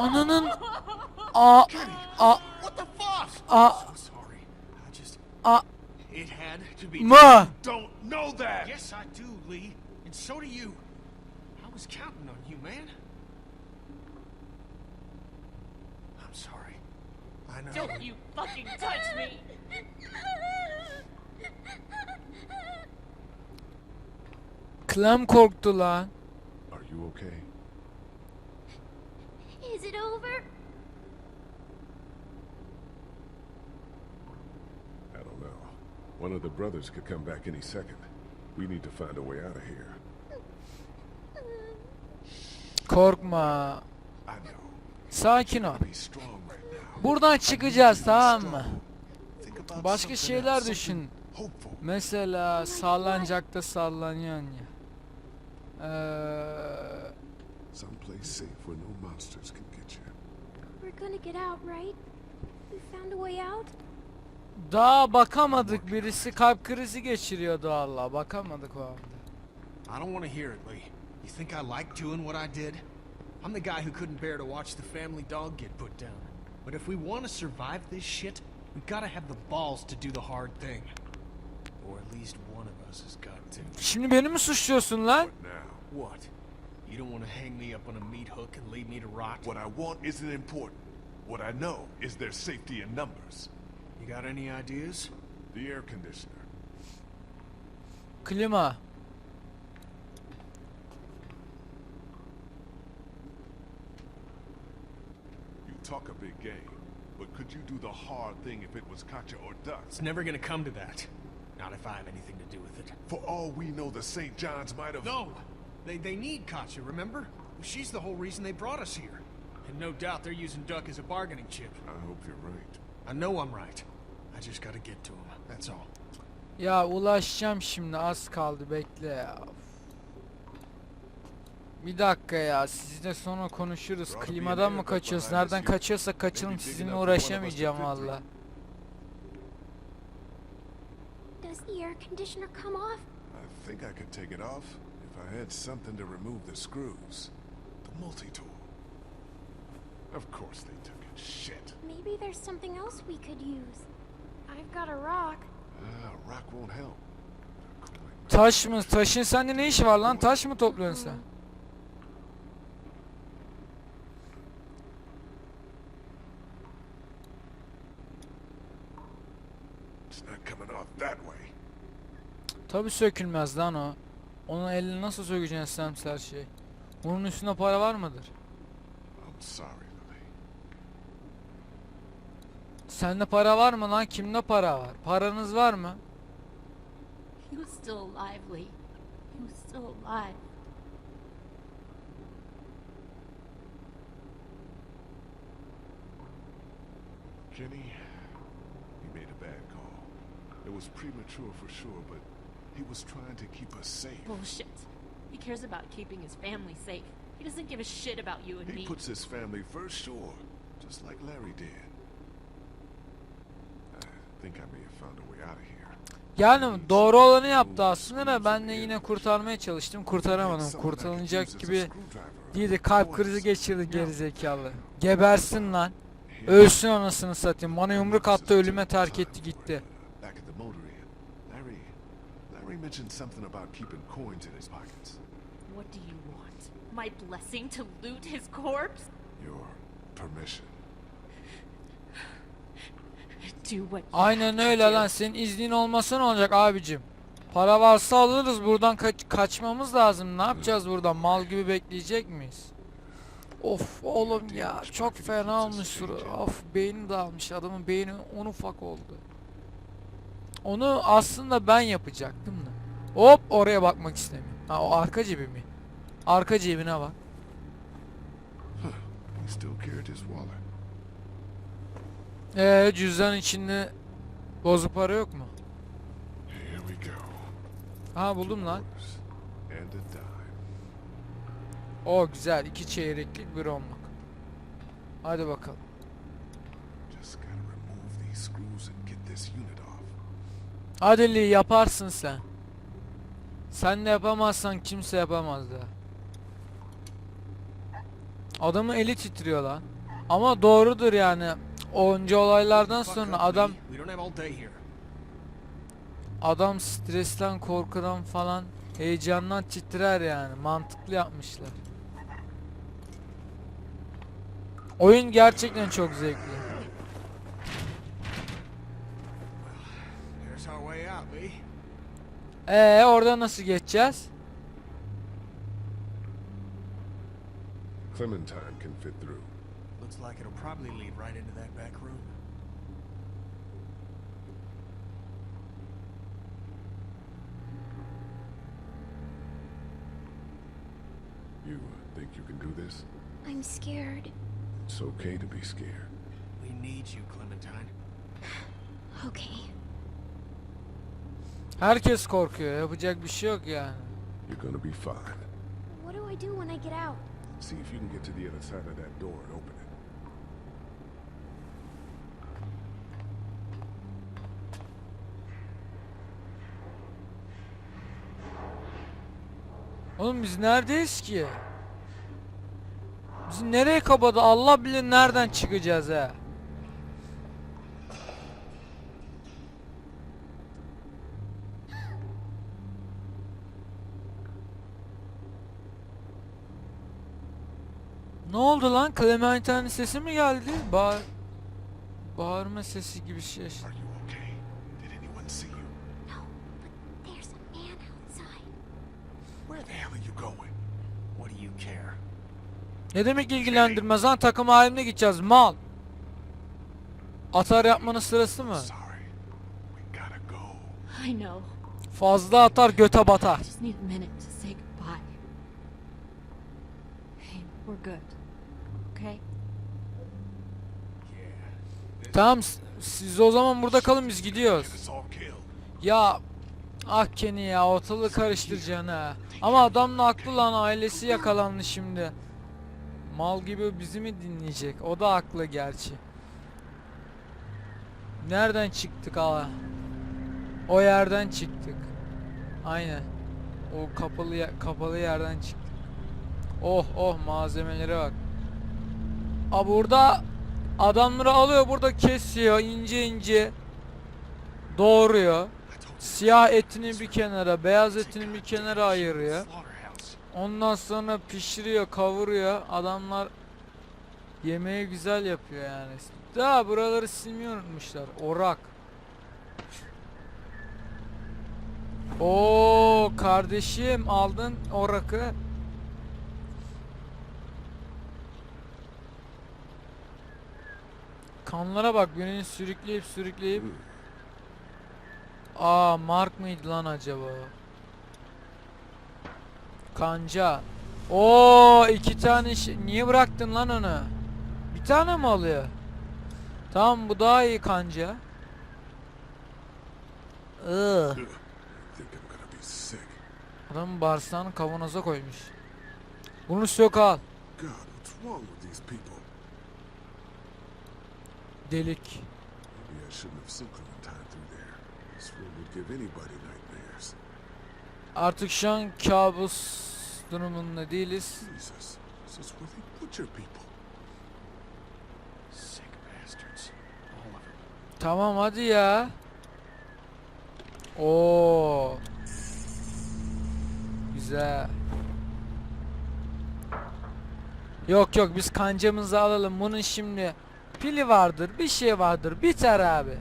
Ananın a a What the fuck? a So sorry. I just. a It had to be. mı? Don't know that! Yes, I do, Lee. And so do you. I was counting on you, man. I'm sorry. I know. Don't you fucking touch me! Clem korktu lan. Are you okay? İt over? I don't know. One of the brothers could come back any second. We need to find a way out of here. Korkma. I know. Sakin ol. Buradan çıkacağız tamam mı? Başka şeyler düşün. Mesela sallanacakta sallanıyorsun ya. Eee Someplace safe where no monsters can get you. We're gonna get out, right? We found a way out? daha bakamadık birisi kalp krizi geçiriyordu Allah bakamadık o anda. I don't want to hear it, Lee. You think I like doing what I did? I'm the guy who couldn't bear to watch the family dog get put down. But if we want to survive this shit, we've got to have the balls to do the hard thing. Or at least one of us has got to. Şimdi beni mi suçluyorsun lan? But now, What? You don't want to hang me up on a meat hook and leave me to rot? what I want isn't important. What I know is their safety in numbers. You got any ideas? The air conditioner. Klima. You talk a big game, but could you do the hard thing if it was Katya or Dutch? It's never gonna come to that. Not if I have anything to do with it. For all we know, the St. John's might have... No! They, they need Katya, remember? She's the whole reason they brought us here. And no doubt they're using Duck as a bargaining chip. I hope you're right. I know I'm right. I just gotta get to him, that's all. Ya ulaşacağım şimdi az kaldı bekle ya. Bir dakika ya sizle sonra konuşuruz. Klimadan mı kaçıyoruz? Nereden kaçıyorsa kaçalım sizinle uğraşamayacağım valla. Does the air conditioner come off? I think I could take it off I had something to remove the screws. The multi-tool. Of course they took it. Shit. Maybe there's something else we could use. I've got a rock. Ah, rock won't help. Taş mı? Taşın sende ne işi var lan? Taş mı topluyorsun sen? It's not coming off that way. Tabi sökülmez lan o. Onun elini nasıl sökeceksin sen her şey? Bunun üstünde para var mıdır? I'm sorry, Lily. Sende para var mı lan? Kimde para var? Paranız var mı? He was still alive, Lee. He was still alive. Jenny, he made a bad call. It was premature for sure, but he was trying to keep us safe. Bullshit. He cares about keeping his family safe. He doesn't give a shit about you and He me. puts his family first, sure, just like Larry did. I think I may have found a way out of here. Yani doğru olanı yaptı aslında da ben de yine kurtarmaya çalıştım. Kurtaramadım. Kurtarılacak gibi değildi. Kalp krizi geçirdi gerizekalı. Gebersin lan. Ölsün anasını satayım. Bana yumruk attı ölüme terk etti gitti. Back at the motor inn, Larry, Larry mentioned something about keeping coins in his pockets. What do you want? My blessing to loot his corpse? Your permission. Do what you Aynen öyle lan. Senin iznin olmasa ne olacak abicim? Para varsa alırız. Buradan kaç- kaçmamız lazım. Ne yapacağız buradan? Mal gibi bekleyecek miyiz? Of oğlum ya çok fena olmuş suru. Of beyni dağılmış adamın beyni un ufak oldu. Onu aslında ben yapacaktım da. Hop oraya bakmak istemiyorum. Ha o arka cebi mi? Arka cebine bak. Ee cüzdan içinde bozuk para yok mu? Ha buldum lan. O güzel iki çeyreklik bir onluk. Hadi bakalım. Hadi Lee yaparsın sen. Sen de yapamazsan kimse yapamaz da. Adamın eli titriyor lan. Ama doğrudur yani. Onca olaylardan sonra adam adam stresten, korkudan falan heyecandan titrer yani. Mantıklı yapmışlar. Oyun gerçekten çok zevkli. Ee orada nasıl geçeceğiz? Clementine can fit through. Looks like it'll probably lead right into that back room. You uh, think you can do this? I'm scared. It's okay to be scared. We need you, Clementine. Okay. Herkes korkuyor. Yapacak bir şey yok yani. You're gonna be fine. What do I do when I get out? See if you can get to the other side of that door and open it. Oğlum biz neredeyiz ki? Biz nereye kapadı? Allah bilir nereden çıkacağız he. Ne oldu lan? Clementine'in sesi mi geldi? Bağır... Bağırma sesi gibi şey. Ne demek ilgilendirmez lan? Takım haline gideceğiz. Mal. Atar yapmanın sırası mı? Fazla atar göte batar. I just need a minute to say goodbye. Hey, we're good. Okay? Yeah. Tamam siz o zaman burada kalın biz gidiyoruz. Ya ah Kenny ya ortalığı karıştıracaksın ha. Ama adamın aklı lan ailesi yakalandı şimdi. Mal gibi bizi mi dinleyecek? O da haklı gerçi. Nereden çıktık ha? O yerden çıktık. Aynen. O kapalı kapalı yerden çıktık. Oh oh malzemelere bak. A burada adamları alıyor burada kesiyor ince ince doğruyor. Siyah etini bir kenara, beyaz etini bir kenara ayırıyor. Ondan sonra pişiriyor, kavuruyor. Adamlar yemeği güzel yapıyor yani. Daha buraları silmeyi unutmuşlar. Orak. Oo kardeşim aldın orakı. Kanlara bak birini sürükleyip sürükleyip. Aa Mark mıydı lan acaba? Kanca. Oo iki tane şey. Niye bıraktın lan onu? Bir tane mi alıyor? Tamam bu daha iyi kanca. Iı. I think I'm gonna be sick. Adam bağırsağını kavanoza koymuş. Bunu sök al. God, what's wrong with these people? Delik. Maybe I shouldn't have sent Clementine through there. This room would give anybody nightmares. Artık şu an kabus durumunda değiliz. Jesus, this is where they butcher people. Sick bastards. All of them. Tamam hadi ya. Oo. Güzel. Yok yok biz kancamızı alalım. Bunun şimdi pili vardır, bir şey vardır. Biter abi.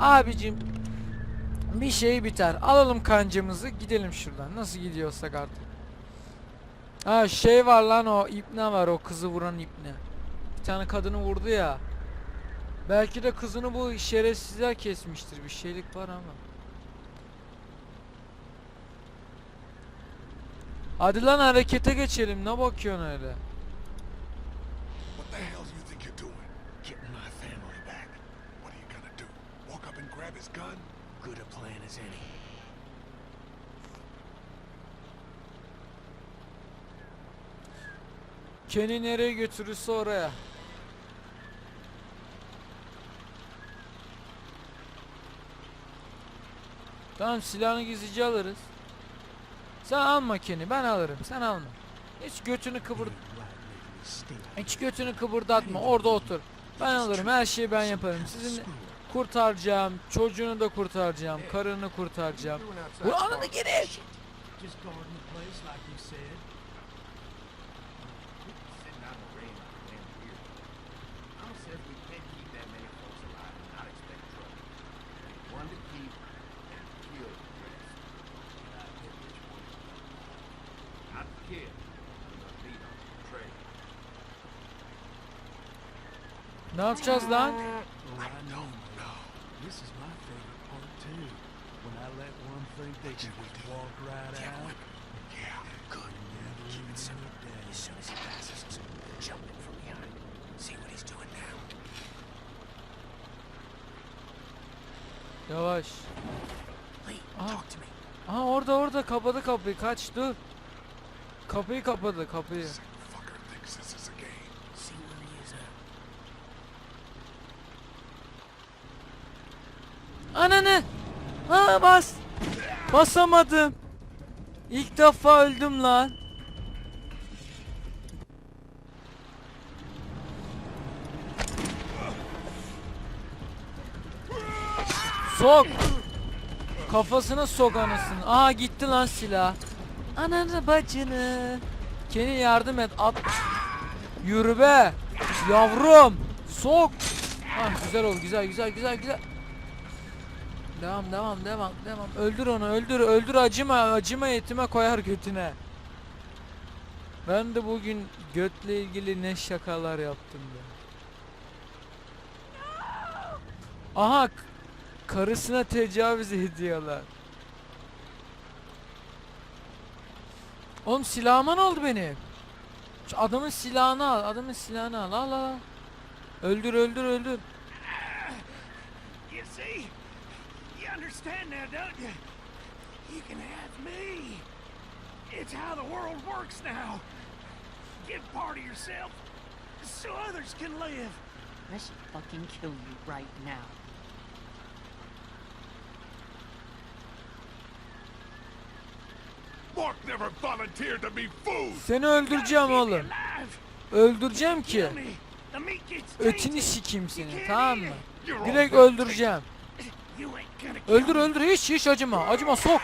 Abicim bir şey biter. Alalım kancamızı gidelim şuradan. Nasıl gidiyorsak artık. Ha şey var lan o ipne var o kızı vuran ipne. Bir tane kadını vurdu ya. Belki de kızını bu şerefsizler kesmiştir. Bir şeylik var ama. Hadi lan harekete geçelim. Ne bakıyorsun öyle? What the hell you think you're doing? Getting my family back. What are you gonna do? Walk up and grab his gun? Good a plan as any. Kenny nereye götürürse oraya. Tamam silahını gizlice alırız. Sen alma Kenny ben alırım sen alma. Hiç götünü kıvır... Hiç götünü kıpırdatma orada otur. Ben alırım her şeyi ben yaparım. Sizin kurtaracağım, çocuğunu da kurtaracağım, karını kurtaracağım. Bu ananı geri. Just guarding the place like you said. Sitting out in the rain like a damn deer. Mama says we can't keep that many folks alive and not expect trouble. One to keep and kill the rest. And I get which one. Not the kid. We must lead on the trail. Ne yapacağız lan? Oh, I don't know. This is my favorite part too. When I let one think they can just walk right out. Yeah, good. Keep it simple. As soon as he passes, jump in from behind. See what he's doing now. Yavaş. Ah. me. Aha orada orada kapadı kapıyı kaç dur. Kapıyı kapadı kapıyı. Sick fucker thinks this is a game. See where he is at. Ananı. Ha bas. Basamadım. İlk defa öldüm lan. Sok. Kafasına sok anasını. Aha gitti lan silah. Ananı bacını. Kenny yardım et. At. Yürü be. Yavrum. Sok. Ah güzel oldu. Güzel güzel güzel güzel. Devam devam devam devam. Öldür onu öldür öldür acıma acıma yetime koyar götüne. Ben de bugün götle ilgili ne şakalar yaptım be. Aha karısına tecavüz ediyorlar. Oğlum silahıma ne oldu benim? Şu adamın silahını al adamın silahını al al al. Öldür öldür öldür. You see? You understand now, don't you? You can have me. It's how the world works now. Give part of yourself so others can live. I should fucking kill you right now. Mark never volunteered to be food. Seni öldüreceğim oğlum. Öldüreceğim ki. Ötini sikeyim seni tamam mı? Direkt öldüreceğim. You ain't gonna kill Öldür öldür hiç hiç acıma. Acıma sok.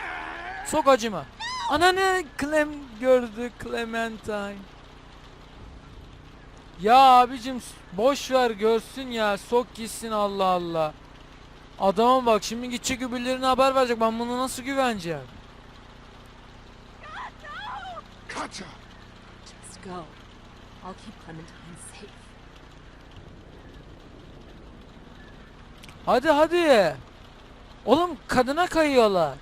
Sok acıma. Ananı Clem gördü Clementine. Ya abicim boş ver görsün ya. Sok gitsin Allah Allah. Adama bak şimdi gidecek öbürlerine haber verecek. Ben bunu nasıl güveneceğim? Katya! Just go. I'll keep Clementine safe. Hadi hadi. Oğlum kadına kayıyorlar.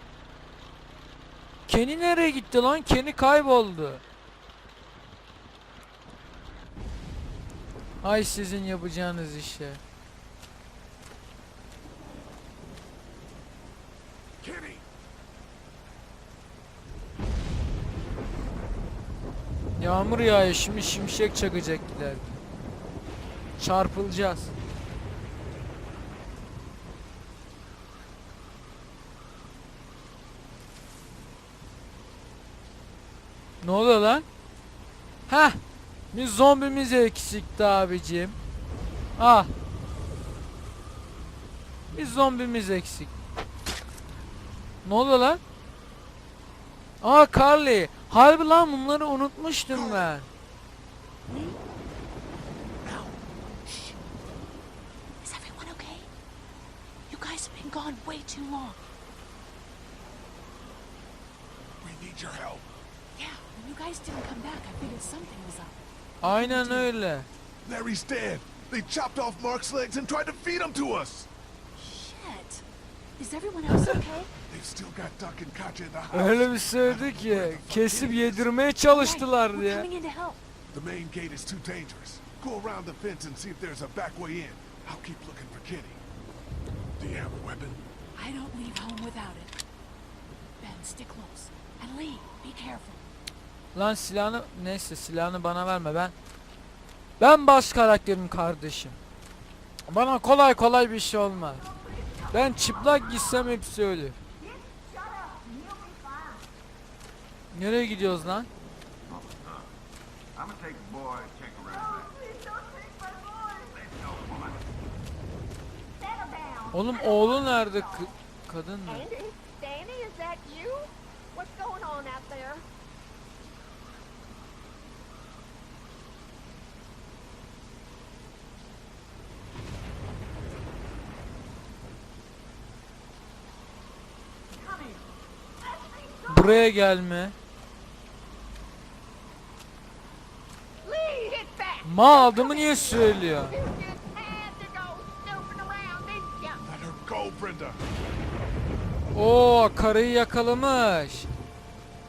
Kenny nereye gitti lan? Kenny kayboldu. Ay sizin yapacağınız işe. Kenny! Yağmur yağıyor şimdi şimşek çakacaklar. Çarpılacağız. Ne oluyor lan? Heh. Bir zombimiz eksikti abicim. Ah. Bir zombimiz eksik. Ne oluyor lan? Aa Carly. Harbi lan bunları unutmuştum ben. Is everyone okay? You guys have been gone way too long. We need your help. Yeah, when you guys didn't come back, I figured something was up. Aynen öyle. Larry's dead. They chopped off Mark's legs and tried to feed him to us. Shit. Is everyone else okay? They've still got Duck and Katya in the house. Öyle bir söyledi ki kesip yedirmeye çalıştılar We're diye. coming in to help. The main gate is too dangerous. Go around the fence and see if there's a back way in. I'll keep looking for Kenny. Do you have a weapon? I don't leave home without it. Ben, stick close. And Lee, be careful. Lan silahını neyse silahını bana verme ben. Ben baş karakterim kardeşim. Bana kolay kolay bir şey olmaz. Ben çıplak gitsem hepsi ölür. Nereye gidiyoruz lan? Oğlum oğlu nerede? Kadın mı? Andy? Danny, is that you? What's going on out there? Buraya gelme. Ma adımı niye söylüyor? Oo karıyı yakalamış.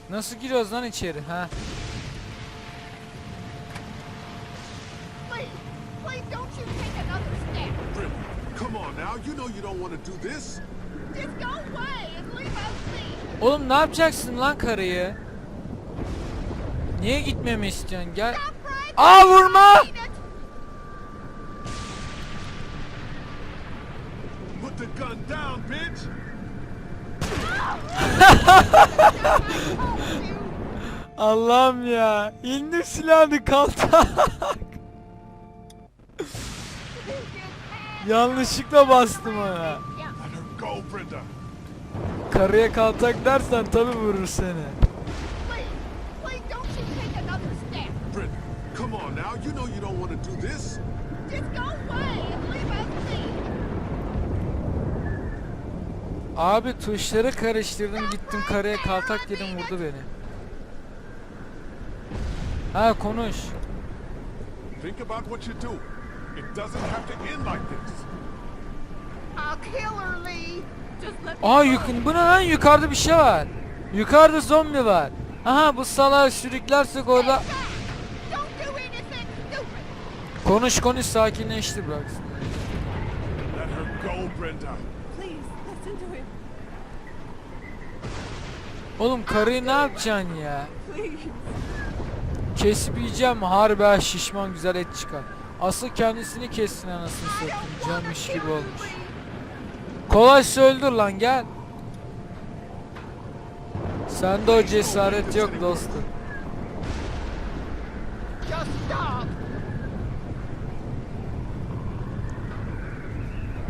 Nasıl giriyoruz lan içeri ha? Lee, please don't you take another step. Brenda, come on now. You know you don't want to do this. Just go away and leave us be. Oğlum ne yapacaksın lan karıyı? Niye gitmemi istiyorsun? Gel. Aa vurma! Mean it. Put the gun down, bitch. Allah'ım ya. İndir silahını kaltak. Yanlışlıkla bastım ona. Karıya kaltak dersen tabi vurur seni. Lee, please don't you take another step. Brenda, come on now. You know you don't want to do this. Just go away and leave us be. Abi tuşları karıştırdım gittim karıya kaltak dedim vurdu beni. Ha konuş. Think about what you do. It doesn't have to end like this. I'll kill her, Lee. Aa yuk bu ne lan yukarıda bir şey var. Yukarıda zombi var. Aha bu salağı sürüklersek orada. Konuş konuş sakinleşti bırak. Let her go, Brenda. Please, listen to him. Oğlum karıyı ne yapacaksın ya? Kesip yiyeceğim harbi ha, şişman güzel et çıkar. Asıl kendisini kessin anasını satayım. Camış gibi olmuş. Kolay öldür lan gel. Sende o cesaret yok dostum.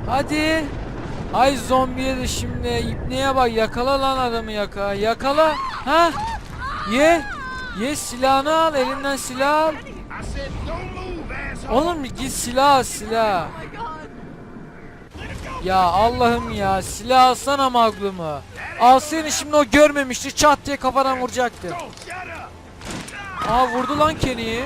Hadi. Ay zombiye de şimdi ipneye bak yakala lan adamı yakala. Yakala. Ha? Ye. Ye silahını al elinden silah al. Oğlum git silah silah. Ya Allah'ım ya silah alsana maglumu. Al seni şimdi o görmemişti çat diye kafadan vuracaktı. Aa vurdu lan Kenny'yi.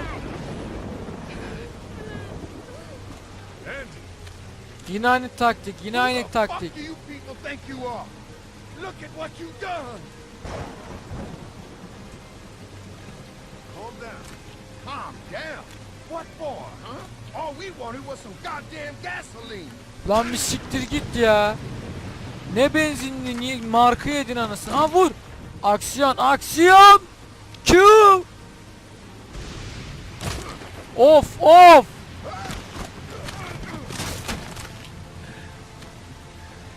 Yine aynı taktik yine aynı taktik. What for, huh? All we wanted was some goddamn gasoline. Lan bir siktir git ya. Ne benzinli niye marka yedin anasını. Ha vur. Aksiyon aksiyon. Q. Of of.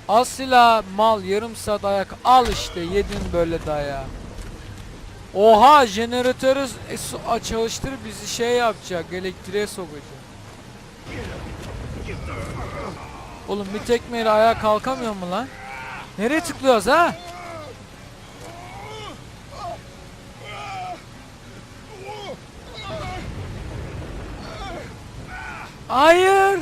Al silah mal yarım saat ayak al işte yedin böyle daya. Oha jeneratörü e, çalıştırıp bizi şey yapacak elektriğe sokacak. Oğlum bir tekmeyle ayağa kalkamıyor mu lan? Nereye tıklıyoruz ha? Hayır.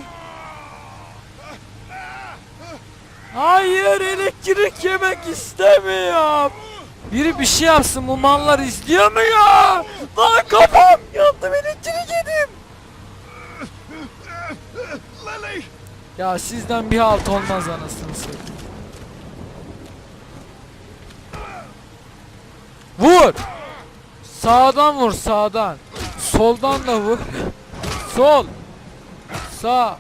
Hayır elektrik yemek istemiyorum. Biri bir şey yapsın bu mallar izliyor mu ya? Lan kafam yandım elektrik yedim. Ya sizden bir halt olmaz anasını satayım. Vur! Sağdan vur sağdan. Soldan da vur. Sol. Sağ.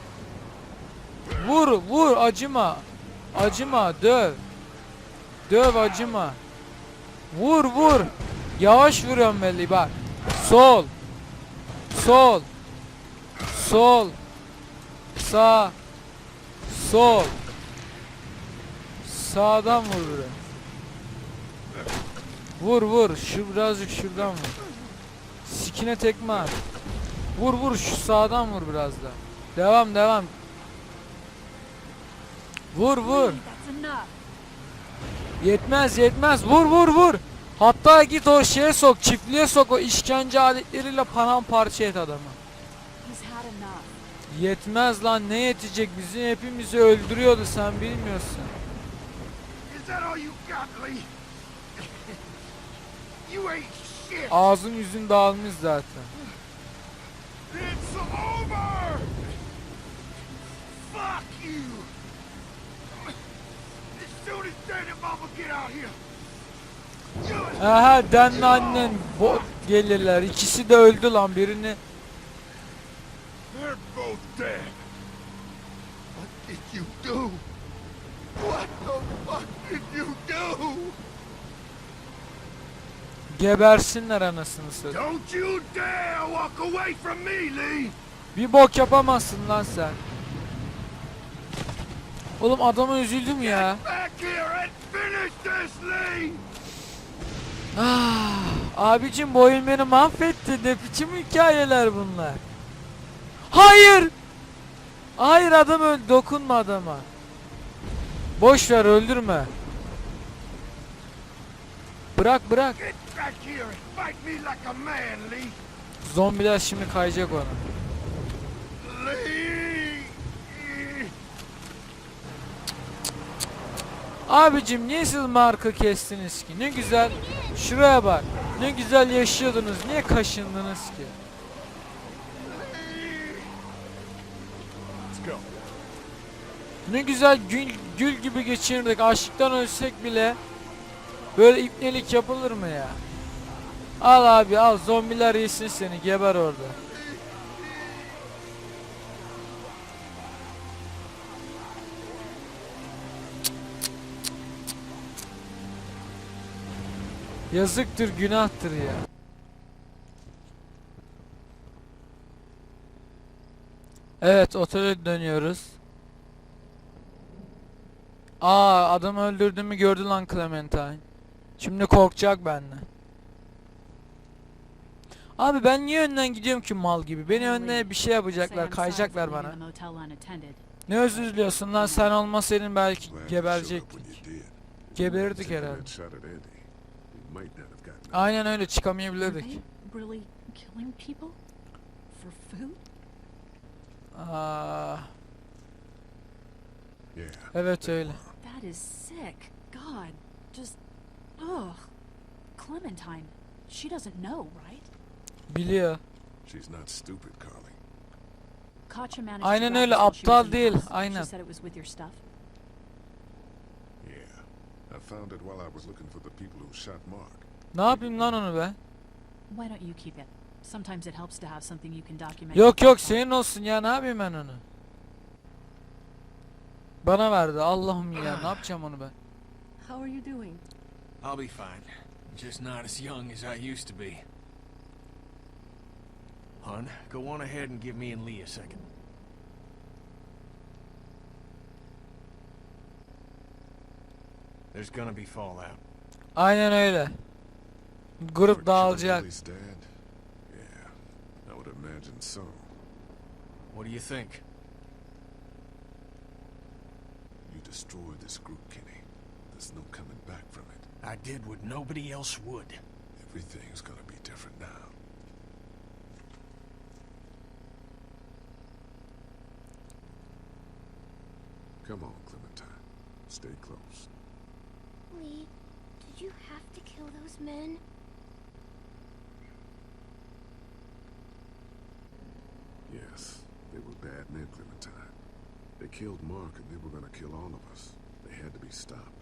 Vur vur acıma. Acıma döv. Döv acıma. Vur vur. Yavaş vuruyorum belli bak. Sol. Sol. Sol. Sağ. Sol. Sağdan vur biraz. Vur vur. Şu birazcık şuradan vur. Sik İlkine tekme at. Vur vur şu sağdan vur biraz da. Devam devam. Vur vur. Yetmez yetmez. Vur vur vur. Hatta git o şeye sok, çiftliğe sok o işkence aletleriyle paramparça et adamı. Yetmez lan ne yetecek bizi hepimizi öldürüyordu sen bilmiyorsun. Ağzın yüzün dağılmış zaten. Aha denle annen bo gelirler. İkisi de öldü lan birini. Both dead. What did you do? What the fuck did you do? Gebersinler anasını satayım. Don't you dare walk away from me, Lee! Bir bok yapamazsın lan sen. Oğlum adama üzüldüm ya. Ah, abicim bu oyun beni mahvetti. Ne biçim hikayeler bunlar. Hayır. Hayır adam öldü. Dokunma adama. Boş ver öldürme. Bırak bırak. Zombiler şimdi kayacak ona. Abicim niye siz marka kestiniz ki? Ne güzel. Şuraya bak. Ne güzel yaşıyordunuz. Niye kaşındınız ki? Ne güzel gül, gül gibi geçirirdik. Açlıktan ölsek bile böyle ipnelik yapılır mı ya? Al abi al zombiler yesin seni geber orada. Yazıktır günahtır ya. Evet otele dönüyoruz. Aa adam öldürdüğümü gördü lan Clementine. Şimdi korkacak benden. Abi ben niye önden gidiyorum ki mal gibi? Beni önüne bir şey yapacaklar, kayacaklar bana. Ne özür diliyorsun lan sen olmasaydın belki geberecektik. Geberirdik herhalde. that shot at Andy, evet öyle. That is sick. God, just ugh. Clementine, she doesn't know, right? Biliyor. She's not stupid, Carly. Aynen öyle, aptal değil, aynen. Yeah. I found it while I was looking for the people who shot Mark. Ne yapayım lan onu ben? Why don't you keep it? Sometimes it helps to have something you can document. Yok yok senin olsun ya ne yapayım ben onu? Bana verdi Allah'ım ya ne yapacağım onu ben? How are you doing? I'll be fine. Just not as young as I used to be. Hun, go on ahead and give me and Lee a second. There's gonna be fallout. Aynen öyle. Grup For dağılacak. Charlie's dad? Yeah. I would imagine so. What do you think? You destroyed this group, Kenny. There's no coming back from it. I did what nobody else would. Everything's gonna be different now. Come on, Clementine. Stay close. Lee, did you have to kill those men? Yes, they were bad men, Clementine. They killed Mark and they were gonna kill all of us. They had to be stopped.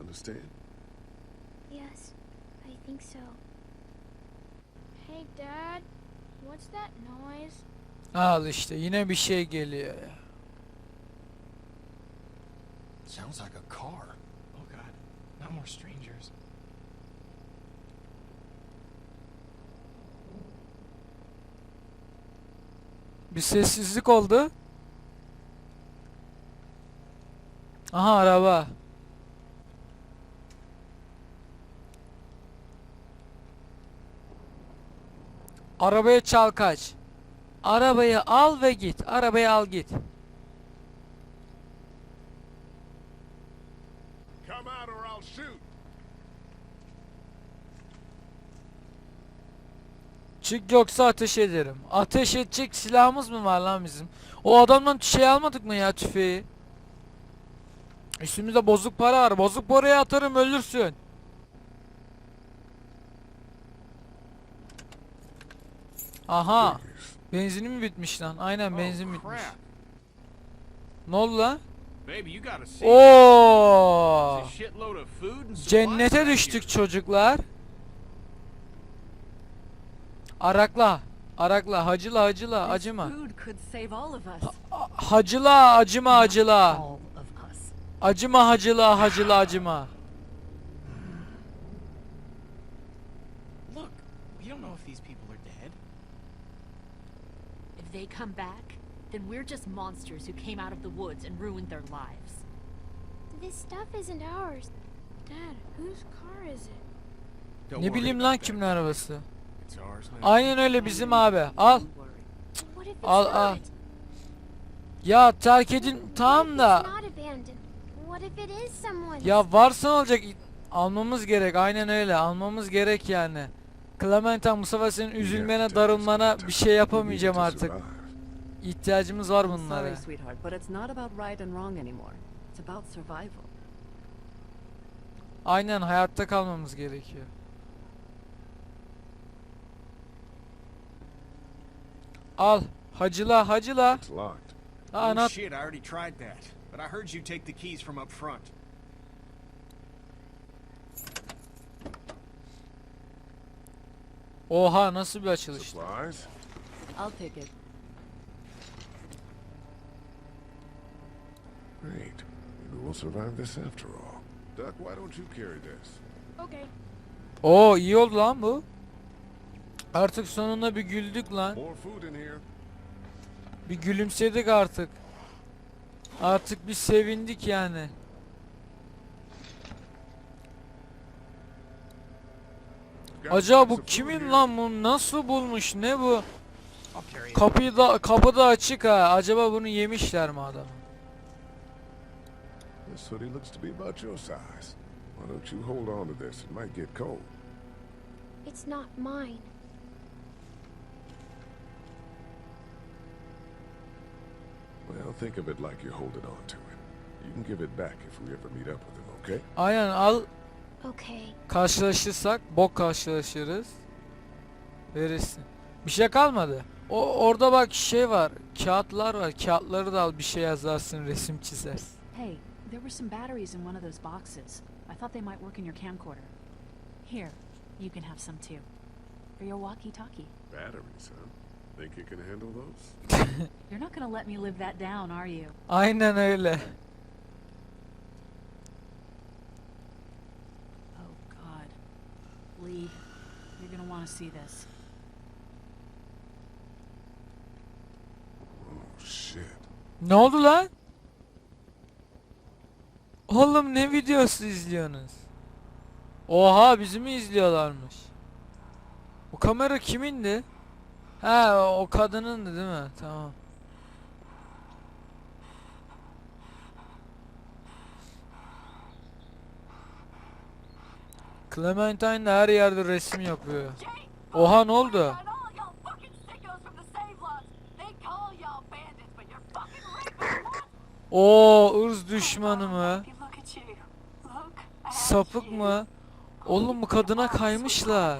Understand? Yes, I think so. Hey, Dad. What's that noise? Al işte yine bir şey geliyor ya. Sounds like a car. Oh god, not more strangers. Bir sessizlik oldu. Aha araba. Arabaya çal kaç. Arabayı al ve git. Arabayı al git. Çık yoksa ateş ederim. Ateş edecek silahımız mı var lan bizim? O adamdan şey almadık mı ya tüfeği? Üstümüzde bozuk para var. Bozuk parayı atarım ölürsün. Aha. Benzinim mi bitmiş lan? Aynen benzin oh, bitmiş. Ne oldu lan? Oo! Cennete düştük çocuklar. Arakla. Arakla. Hacıla hacıla. Acıma. food could save all of us. A- Hacıla acıma acıla. Acıma hacıla hacıla acıma. Look, we don't know if these people are dead. If they come back, then we're just monsters who came out of the woods and ruined their lives. This stuff isn't ours. Dad, whose car is it? Ne bileyim lan kimin arabası. Aynen öyle bizim abi. Al. Al, al. Ya terk edin tamam da. not abandoned? What if it is someone's? Ya varsa olacak? Almamız gerek. Aynen öyle. Almamız gerek yani. Clementine bu sefer senin üzülmene, darılmana bir şey yapamayacağım artık. İhtiyacımız var bunlara. Aynen hayatta kalmamız gerekiyor. Al. Hacıla hacıla. Oh Anahtar. But I heard you take the keys from up front. Oha nasıl bir açılış. Supplies? I'll take it. Great. Maybe we'll survive this after all. Duck, why don't you carry this? Okay. Oo iyi oldu lan bu. Artık sonunda bir güldük lan. More food in here. Bir gülümsedik artık. Artık bir sevindik yani. Acaba bu kimin lan bu? Nasıl bulmuş? Ne bu? Kapıyı da kapı da açık ha. Acaba bunu yemişler mi adamı? This hoodie looks to be about your size. Why don't you hold on to this? It might get cold. It's not mine. Well, think of it like you're holding on to it. You can give it back if we ever meet up with him, okay? Aynen al Okay. karşılaşırsak bok karşılaşırız. Verirsin. Bir şey kalmadı. O orada bak şey var. Kağıtlar var. Kağıtları da al bir şey yazarsın, resim çizersin. Hey, there were some batteries in one of those boxes. I thought they might work in your camcorder. Here, you can have some too. For your walkie-talkie. Batteries, huh? Think you can handle those? You're not gonna let me live that down, are you? Aynen öyle. Oh God. Lee, you're gonna want to see this. Oh, shit. Ne oldu lan? Oğlum ne videosu izliyorsunuz? Oha bizi mi izliyorlarmış? O kamera kimindi? Ha o kadınındı değil mi? Tamam. Clementine her yerde resim yapıyor. Oha ne oldu? Oo ırz düşmanı mı? Sapık mı? Oğlum bu kadına kaymışlar.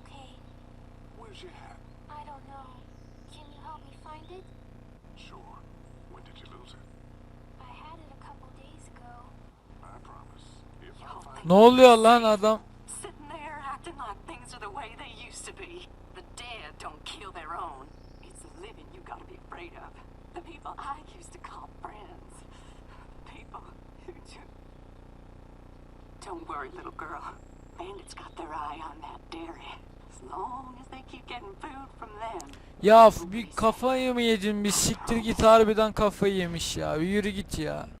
Okay. Where's your hat? I don't know. Can you help me find it? Sure. When did you lose it? I had it a couple days ago. I promise. If I find Ne oluyor lan adam? Sitting there acting like things are the way they used to be. The dead don't kill their own. It's the living you gotta be afraid of. The people I used to call friends. People who just... Don't worry, little girl. Bandits got their eye on that dairy. As long as they keep getting food from them. Ya bir kafayı mı yedin bir siktir git harbiden kafayı yemiş ya. Bir yürü git ya.